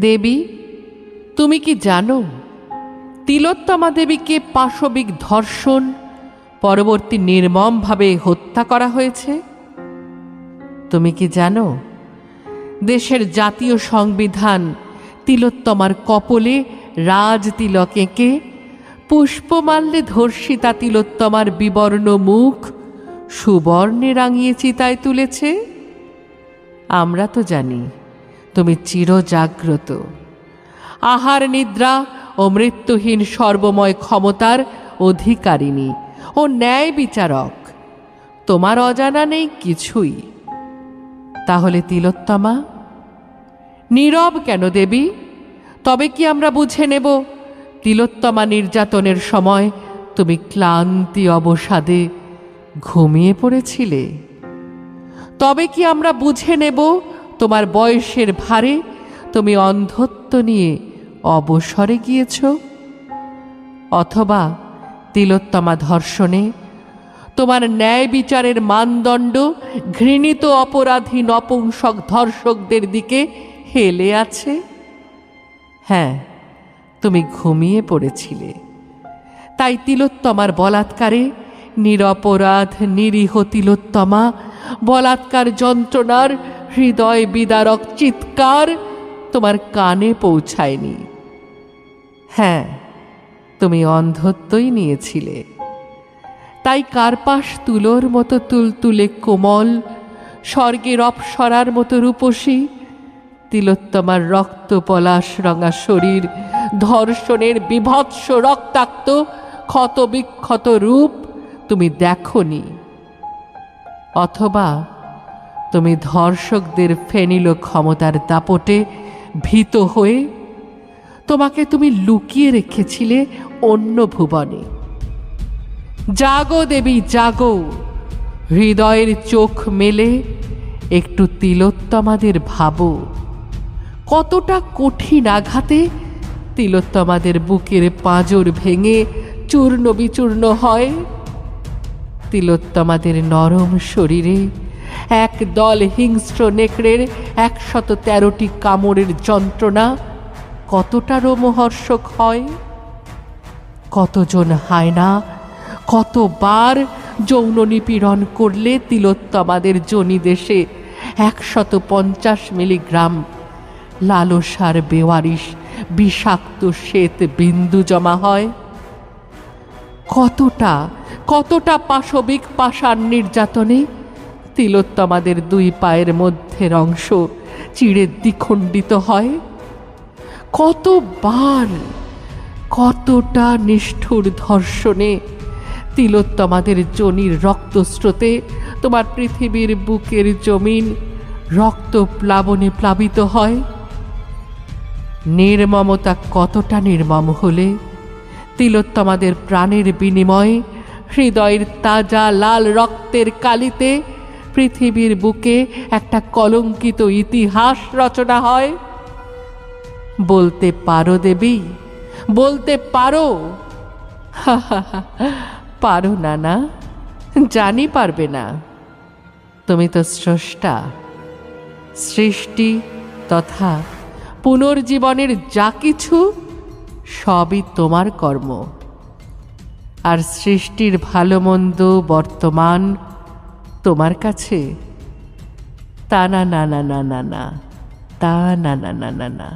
দেবী, তুমি কি জানো, তিলোত্তমা দেবীকে পাশবিক ধর্ষণ, পরবর্তী নির্মমভাবে হত্যা করা হয়েছে? তুমি কি জানো, দেশের জাতীয় সংবিধান তিলোত্তমার কপলে রাজ তিলক এঁকে পুষ্পমাল্যে ধর্ষিতা তিলোত্তমার বিবর্ণ মুখ সুবর্ণে রাঙিয়ে চিতায় তুলেছে? আমরা তো জানি, তুমি চিরজাগ্রত। আহার, নিদ্রা ও মৃত্যুহীন সর্বময় ক্ষমতার অধিকারিণী ও ন্যায় বিচারক। তোমার অজানা নেই কিছুই। তাহলে তিলোত্তমা, নীরব কেন দেবী? তবে কি আমরা বুঝে নেব, তিলোত্তমা নির্যাতনের সময় তুমি ক্লান্তি অবসাদে ঘুমিয়ে পড়েছিলে। তবে কি আমরা বুঝে নেব তোমার বয়সের ভারে তুমি অন্ধত্ব নিয়ে অবসরে গিয়েছ? অথবা তিলোত্তমা ধর্ষণে তোমার ন্যায় বিচারের মানদণ্ড ঘৃণিত অপরাধী নপুংসক ধর্ষকদের দিকে হেলে আছে? হ্যাঁ তুমি ঘুমিয়ে পড়েছিলে। তাই তিলোত্তমার বলাৎকারে নিরপরাধ নিরীহ তিলোত্তমা, বলাৎকার যন্ত্রণার, হৃদয় বিদারক চিৎকার তোমার কানে পৌঁছায়নি। হ্যাঁ তুমি অন্ধত্বই নিয়েছিলে। তাই কার্পাস তুলোর মতো তুলতুলে কোমল, স্বর্গের অপসরার মতো রূপসী, তিলোত্তমার রক্ত পলাশ রঙা শরীর, ধর্ষণের বিভৎস রক্তাক্ত ক্ষত বিক্ষত রূপ তুমি দেখনি, অথবা তুমি ধর্ষকদের ফেনিল ক্ষমতার দাপটে ভীত হয়ে তোমাকে তুমি লুকিয়ে রেখেছিলে অন্য ভুবনে। জাগো দেবী, জাগো। হৃদয়ের চোখ মেলে একটু তিলোত্তমাদের ভাবো। কতটা কঠিন আঘাতে তিলোত্তমাদের বুকের পাঁজর ভেঙে চূর্ণ বিচূর্ণ হয়। তিলোত্তমাদের নরম শরীরে, এক দল হিংস্র নেকড়ের একশত তেরোটি কামড়ের যন্ত্রণা কতটা রোমহর্ষক হয়? কতজন হায়না কতবার যৌন নিপীড়ন করলে তিলোত্তমাদের জনি দেশে একশত পঞ্চাশ মিলিগ্রাম লালসার বেওয়ারিশ বিষাক্ত শ্বেত বিন্দু জমা হয়? কতটা কতটা পাশবিক পাষাণ নির্যাতনে? তিলোত্তমাদের দুই পায়ের মধ্যের অংশ চিড়ে দ্বিখণ্ডিত হয়। কতবার, কতটা নিষ্ঠুর ধর্ষণে তিলোত্তমাদের জনির রক্তস্রোতে তোমার পৃথিবীর বুকের জমিন রক্ত প্লাবনে প্লাবিত হয়। নির্মমতা কতটা নির্মম হলে তিলোত্তমাদের প্রাণের বিনিময়ে, হৃদয়ের তাজা লাল রক্তের কালিতে পৃথিবীর বুকে একটা কলঙ্কিত ইতিহাস রচনা হয়। বলতে পারো দেবী, বলতে পারো। পারো না না, জানি পারবে না। তুমি তো স্রষ্টা, সৃষ্টি তথা পুনর্জীবনের যা কিছু সবই তোমার কর্ম। আর সৃষ্টির ভালো মন্দ বর্তমান তোমার কাছে। তা না না না না না না, তা না না না না না।